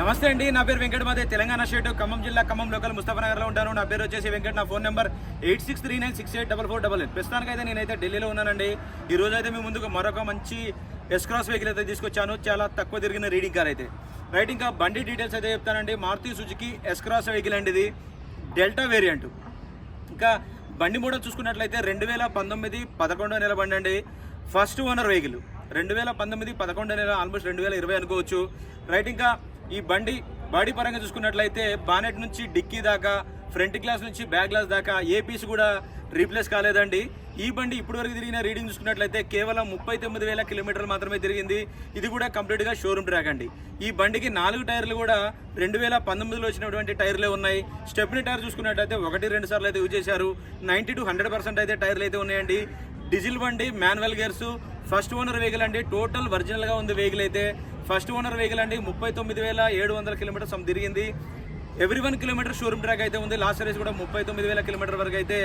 నమస్తే అండి నా పేరు వెంకట మాదే. తెలంగాణ స్టేట్ ఖమ్మం జిల్లా ఖమ్మం లోకల్ ముస్తఫానగర్లో ఉంటాను. నా పేరు వచ్చేసి వెంకట. నా phone number eight six three nine six eight double four double eight. ప్రస్తుతానికైతే నేనైతే ఢిల్లీలో ఉన్నానండి. ఈ రోజు అయితే మీ ముందుకు మరొక మంచి ఎస్ క్రాస్ వెహికల్ అయితే తీసుకొచ్చాను. చాలా తక్కువ తిరిగిన రీడింగ్ కార్ అయితే. రైట్ ఇంకా బండి డీటెయిల్స్ అయితే చెప్తానండి. Maruti Suzuki S cross vehicle అండి ఇది. Delta variant. ఇంకా బండి మోడల్ చూసుకున్నట్లయితే రెండు వేల పంతొమ్మిది పదకొండో నెల బండి అండి. ఫస్ట్ ఓనర్ వెహికల్ రెండు వేల పంతొమ్మిది పదకొండో నెల ఆల్మోస్ట్ రెండు వేల ఇరవై అనుకోవచ్చు. రైట్ ఇంకా ఈ బండి బాడీ పరంగా చూసుకున్నట్లయితే బానెట్ నుంచి డిక్కీ దాకా ఫ్రంట్ గ్లాస్ నుంచి బ్యాక్ గ్లాస్ దాకా ఏ పీస్ కూడా రీప్లేస్ కాలేదండి. ఈ బండి ఇప్పటివరకు తిరిగిన రీడింగ్ చూసుకున్నట్లయితే కేవలం ముప్పై తొమ్మిది వేల కిలోమీటర్లు మాత్రమే తిరిగింది. ఇది కూడా కంప్లీట్గా షోరూమ్ ట్రాక్ అండి. ఈ బండికి నాలుగు టైర్లు కూడా రెండు వేల పంతొమ్మిదిలో వచ్చినటువంటి టైర్లే ఉన్నాయి. స్టెప్ని టైర్ చూసుకున్నట్లయితే ఒకటి రెండు సార్లు అయితే యూజ్ చేశారు. నైంటీ టు హండ్రెడ్ పర్సెంట్ అయితే టైర్లు అయితే ఉన్నాయండి. డీజిల్ బండి manual gears first owner vehicle అండి. టోటల్ ఒరిజినల్గా ఉంది వెహికల్ అయితే. ఫస్ట్ ఓనర్ వెహికల్ అండి. ముప్పై తొమ్మిది వేల ఏడు వందల కిలోమీటర్స్ తిరిగింది. Every one kilometre showroom track అయితే ఉంది. లాస్ట్ రేస్ కూడా ముప్పై తొమ్మిది వేల కిలోమీటర్ వరకు అయితే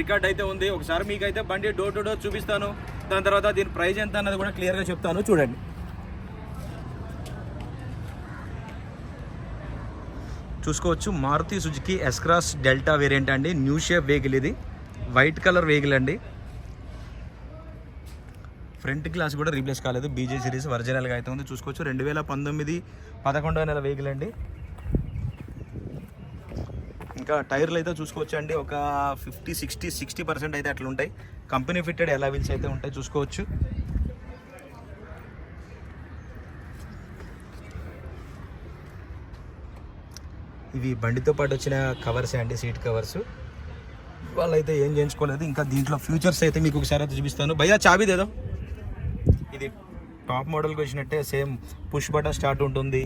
రికార్డ్ అయితే ఉంది. ఒకసారి మీకు అయితే బండి డోర్ టు డోర్ చూపిస్తాను. దాని తర్వాత దీని ప్రైస్ ఎంత అన్నది కూడా క్లియర్గా చెప్తాను. చూడండి. చూసుకోవచ్చు. Maruti Suzuki S cross delta variant అండి. న్యూ షేప్ వెహికల్ ఇది. వైట్ కలర్ వెహికల్ అండి. ఫ్రంట్ గ్లాస్ కూడా రీప్లేస్ కాలేదు. బీజే సిరీస్ ఒరిజినల్గా అయితే ఉంది. చూసుకోవచ్చు. రెండు వేల పంతొమ్మిది పదకొండవ నెల వెహికల్ అండి. ఇంకా టైర్లు అయితే చూసుకోవచ్చు అండి ఒక ఫిఫ్టీ సిక్స్టీ సిక్స్టీ పర్సెంట్ అయితే అట్లా ఉంటాయి. కంపెనీ ఫిట్టెడ్ ఎలా వీల్స్ అయితే ఉంటాయి చూసుకోవచ్చు. ఇవి బండితో పాటు వచ్చిన కవర్స్ అండి సీట్ కవర్స్ వాళ్ళైతే ఏం చేయించుకోలేదు. ఇంకా దీంట్లో ఫ్యూచర్స్ అయితే మీకు ఒకసారి అయితే చూపిస్తాను. భయ్యా చాబీ దేదో ఇది టాప్ మోడల్కి వచ్చినట్టే సేమ్ పుష్ బటన్ స్టార్ట్ ఉంటుంది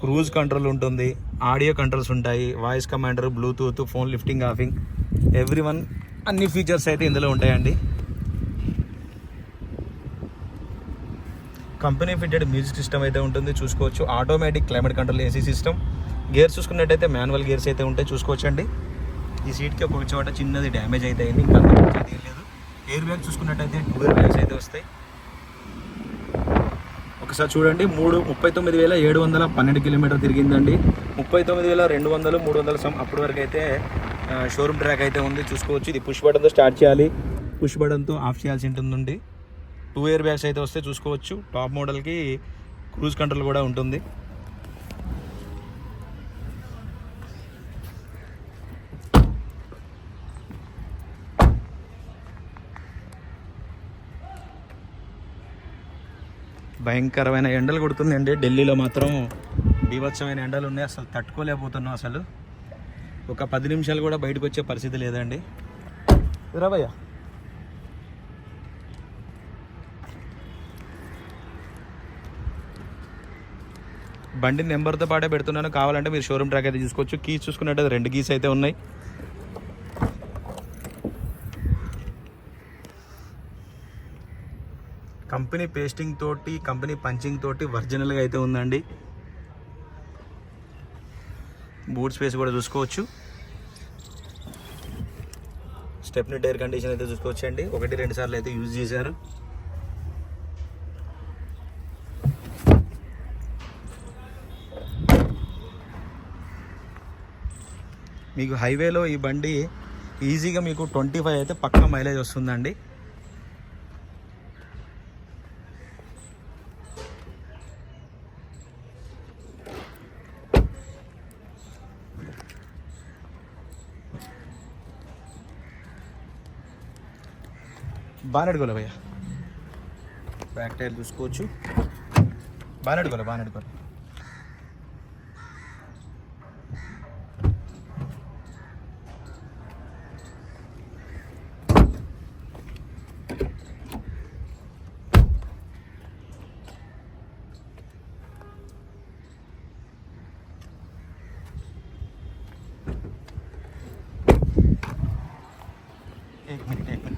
క్రూజ్ కంట్రోల్ ఉంటుంది ఆడియో కంట్రోల్స్ ఉంటాయి voice commander bluetooth phone lifting offing every one అన్ని ఫీచర్స్ అయితే ఇందులో ఉంటాయండి. కంపెనీ ఫిట్టెడ్ మ్యూజిక్ సిస్టమ్ అయితే ఉంటుంది చూసుకోవచ్చు. Automatic climate control AC system. Gears చూసుకున్నట్టయితే మాన్యువల్ గేర్స్ అయితే ఉంటాయి చూసుకోవచ్చు అండి ఈ సీట్కి ఒక చోట చిన్నది డ్యామేజ్ అయితే అయింది ఇంకా లేదు. ఎయిర్ బ్యాగ్ చూసుకున్నట్టయితే టూ బ్యాగ్స్ అయితే వస్తాయి. ఒకసారి చూడండి. మూడు ముప్పై తొమ్మిది వేల ఏడు వందల పన్నెండు కిలోమీటర్ తిరిగిందండి. ముప్పై తొమ్మిది వేల రెండు వందలు మూడు వందల సమ్ అప్పటి వరకు అయితే షోరూమ్ ట్రాక్ అయితే ఉంది. చూసుకోవచ్చు. ఇది పుష్ బటన్తో స్టార్ట్ చేయాలి. పుష్ బటన్తో ఆఫ్ చేయాల్సి ఉంటుందండి. టూ ఇయర్ బ్యాగ్స్ అయితే వస్తే చూసుకోవచ్చు. టాప్ మోడల్కి క్రూజ్ కంట్రోల్ కూడా ఉంటుంది. భయంకరమైన ఎండలు కొడుతుందండి ఢిల్లీలో మాత్రం బీభత్సమైన ఎండలు ఉన్నాయి. అసలు తట్టుకోలేకపోతున్నాం అసలు. ఒక పది నిమిషాలు కూడా బయటకు వచ్చే పరిస్థితి లేదండి. రాబయ్య బండి నెంబర్తో పాటే పెడుతున్నాను. కావాలంటే మీరు షోరూమ్ ట్రాక్ అయితే తీసుకోవచ్చు కీస్ చూసుకున్నట్టు రెండు కీస్ అయితే ఉన్నాయి. కంపెనీ పేస్టింగ్ తోటి కంపెనీ పంచింగ్ తోటి ఒరిజినల్గా అయితే ఉందండి. బూట్ స్పేస్ కూడా చూసుకోవచ్చు. స్టెప్ని టైర్ కండిషన్ అయితే చూసుకోవచ్చు అండి ఒకటి రెండు సార్లు అయితే యూజ్ చేశారు. మీకు హైవేలో ఈ బండి ఈజీగా మీకు ట్వంటీ ఫైవ్ అయితే పక్కా మైలేజ్ వస్తుందండి. బాగా అడుకోలే భయ్య. బ్యాక్ టైర్ చూసుకోవచ్చు. బాగా అడుకోలే బాగా అడుకోలే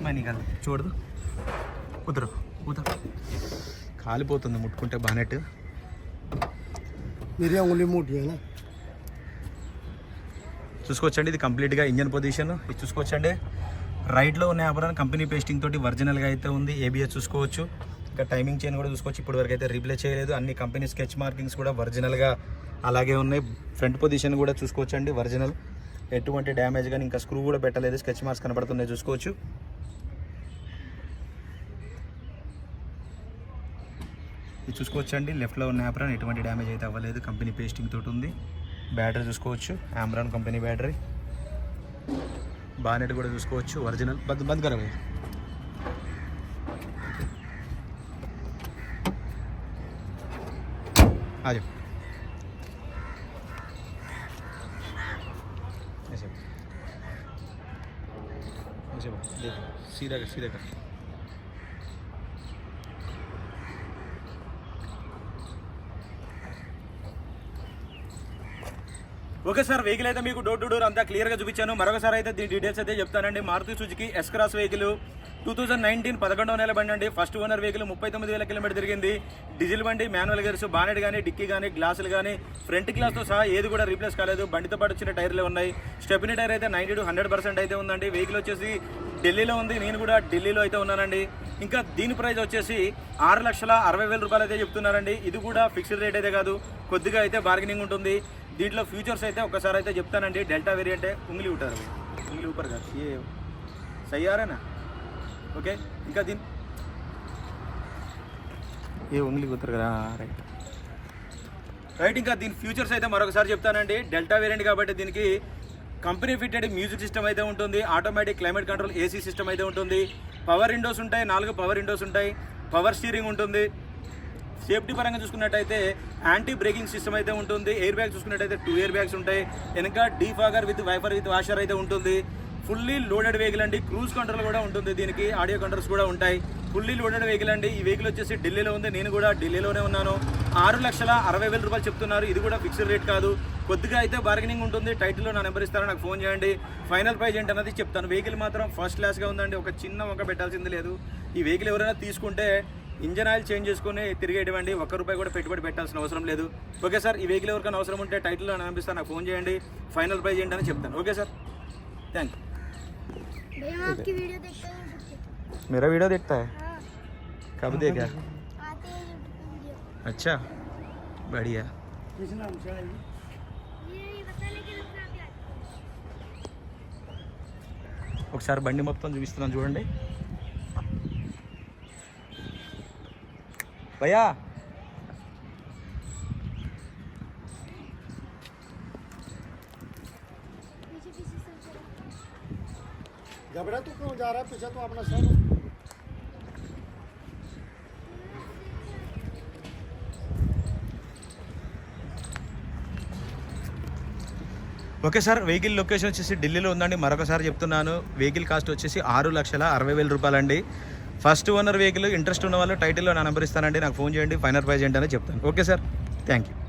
मैं निकाल చూడదు కుదరు కుదరు కాలిపోతుంది ముట్టుకుంటే బానెట్ मेरी उंगली मोटी है ना చూసుకోవచ్చండి ఇది కంప్లీట్గా ఇంజన్ పొజిషన్ ఇది చూసుకోవచ్చండి రైట్లో ఉన్న ఆపరాన్ కంపెనీ పేస్టింగ్ తోటి ఒరిజినల్గా అయితే ఉంది ఏబిఎస్ చూసుకోవచ్చు ఇంకా టైమింగ్ చైన్ కూడా చూసుకోవచ్చు ఇప్పటి వరకు అయితే రీప్లే చేయలేదు అన్ని కంపెనీ స్కెచ్ మార్కింగ్స్ కూడా ఒరిజినల్గా అలాగే ఉన్నాయి ఫ్రంట్ పొజిషన్ కూడా చూసుకోవచ్చు అండి ఒరిజినల్ ఎటువంటి డ్యామేజ్ కానీ ఇంకా స్క్రూ కూడా పెట్టలేదు స్కెచ్ మార్క్స్ కనబడుతున్నాయి చూసుకోవచ్చు ఇది చూసుకోవచ్చు అండి లెఫ్ట్లో ఉన్న యాప్రాన్ ఎటువంటి డ్యామేజ్ అయితే అవ్వలేదు కంపెనీ పేస్టింగ్ తోటి ఉంది బ్యాటరీ చూసుకోవచ్చు ఆమ్రాన్ కంపెనీ బ్యాటరీ బానెట్ కూడా చూసుకోవచ్చు ఒరిజినల్ బంద్ బంద్ కరా భయ్యా. आ जाओ ऐसे ऐसे बढ़ो, देखो सीधा कर सीधा कर ఒకసారి సార్ వెహికల్ అయితే మీకు డోర్ టు డోర్ అంతా క్లియర్గా చూపించాను. మరొకసారి అయితే దీని డీటెయిల్స్ అయితే చెప్తానండి. Maruti Suzuki S cross vehicle two thousand nineteen పదకొండవ నెల బండి అండి. ఫస్ట్ ఓనర్ వెహికల్ ముప్పై తొమ్మిది వేల కిలోమీటర్ తిరిగింది. డీజిల్ బండి మాన్యువల్ గేర్స్ బానెట్ కానీ డిక్కీ కానీ గ్లాసులు కానీ ఫ్రంట్ గ్లాస్తో సహా ఏది కూడా రీప్లేస్ కాలేదు. బండితో పాటు వచ్చిన టైర్లు ఉన్నాయి. స్టెపినీ టైర్ అయితే నైంటీ టు హండ్రెడ్ పర్సెంట్ అయితే ఉందండి. వెహికల్ వచ్చేసి ఢిల్లీలో ఉంది. నేను కూడా ఢిల్లీలో అయితే ఉన్నానండి. ఇంకా దీని ప్రైస్ వచ్చేసి ఆరు లక్షల అరవై వేల రూపాయలు అయితే చెప్తున్నారండి. ఇది కూడా ఫిక్స్డ్ రేట్ అయితే కాదు. కొద్దిగా అయితే బార్గెనింగ్ ఉంటుంది. దీంట్లో ఫ్యూచర్స్ అయితే ఒకసారి అయితే చెప్తానండి. డెల్టా వేరియంటే ఉంగిలి ఉంటారు. ఉంగిలి ఊపర్ కాదు. ఏ సయ్యారేనా? ఓకే ఇంకా దీని ఏ ఉంగిలి కూతురు కదా? రైట్. రైట్ ఇంకా దీని ఫ్యూచర్స్ అయితే మరొకసారి చెప్తానండి. డెల్టా వేరియంట్ కాబట్టి దీనికి కంపెనీ ఫిట్టెడ్ మ్యూజిక్ సిస్టమ్ అయితే ఉంటుంది. Automatic climate control AC system అయితే ఉంటుంది. పవర్ విండోస్ ఉంటాయి. నాలుగు పవర్ విండోస్ ఉంటాయి. పవర్ స్టీరింగ్ ఉంటుంది. సేఫ్టీ పరంగా చూసుకున్నట్టయితే యాంటీ బ్రేకింగ్ సిస్టమ్ అయితే ఉంటుంది. ఎయిర్ బ్యాగ్ చూసుకున్నట్టయితే టూ ఎయిర్ బ్యాగ్స్ ఉంటాయి. వెనక defogger with wiper with washer అయితే ఉంటుంది. ఫుల్లీ లోడెడ్ వెహికల్ అండి. క్రూజ్ కంట్రోల్ కూడా ఉంటుంది దీనికి. ఆడియో కంట్రోల్స్ కూడా ఉంటాయి. ఫుల్లీ లోడెడ్ వెహికల్ అండి. ఈ వెహికల్ వచ్చేసి ఢిల్లీలో ఉంది. నేను కూడా ఢిల్లీలోనే ఉన్నాను. ఆరు లక్షల అరవై వేల రూపాయలు చెప్తున్నారు. ఇది కూడా ఫిక్స్డ్ రేట్ కాదు. కొద్దిగా అయితే బార్గెనింగ్ ఉంటుంది. టైటిల్లో నా నెంబర్ ఇస్తారా? నాకు ఫోన్ చేయండి. ఫైనల్ ప్రైజ్ ఏంటి అన్నది చెప్తాను. వెహికల్ మాత్రం ఫస్ట్ క్లాస్గా ఉందండి. ఒక చిన్న ఒక పెట్టాల్సింది లేదు. ఈ వెహికల్ ఎవరైనా తీసుకుంటే ఇంజన్ ఆయిల్ చేంజ్ చేసుకుని తిరిగేటువంటి ఒక్క రూపాయి కూడా పెట్టుబడి పెట్టాల్సిన అవసరం లేదు ఓకే సార్ ఈ వెహికల్ ఎవరికైనా అవసరం ఉంటే టైటిల్లో అనిపిస్తాను నాకు ఫోన్ చేయండి ఫైనల్ ప్రైజ్ ఏంటని చెప్తాను ఓకే సార్ థ్యాంక్ भैया मैं आपकी वीडियो देखता हूँ यूट्यूब पे मेरा वीडियो देखता है हाँ कब देखा आते हैं यूट्यूब पे वीडियो अच्छा बढ़िया ये ये बता लेकिन अपना क्या ఒకసారి బండి మొత్తం చూపిస్తున్నాను చూడండి భయ్యా पीछे पीछे सब चला घबरा तू क्यों जा रहा है पीछे तो अपना सब ఓకే సార్ వెహికల్ లొకేషన్ వచ్చేసి ఢిల్లీలో ఉందండి మరొకసారి చెప్తున్నాను వెహికల్ కాస్ట్ వచ్చేసి ఆరు లక్షల అరవై వేల రూపాయలండి ఫస్ట్ ఓనర్ వెహికల్ ఇంట్రెస్ట్ ఉన్న వాళ్ళు టైటిల్లో నా నెంబర్ ఇస్తానండి. నాకు ఫోన్ చేయండి. ఫైనల్ ప్రైజ్ ఏంటనే చెప్తాను. Okay sir. Thank you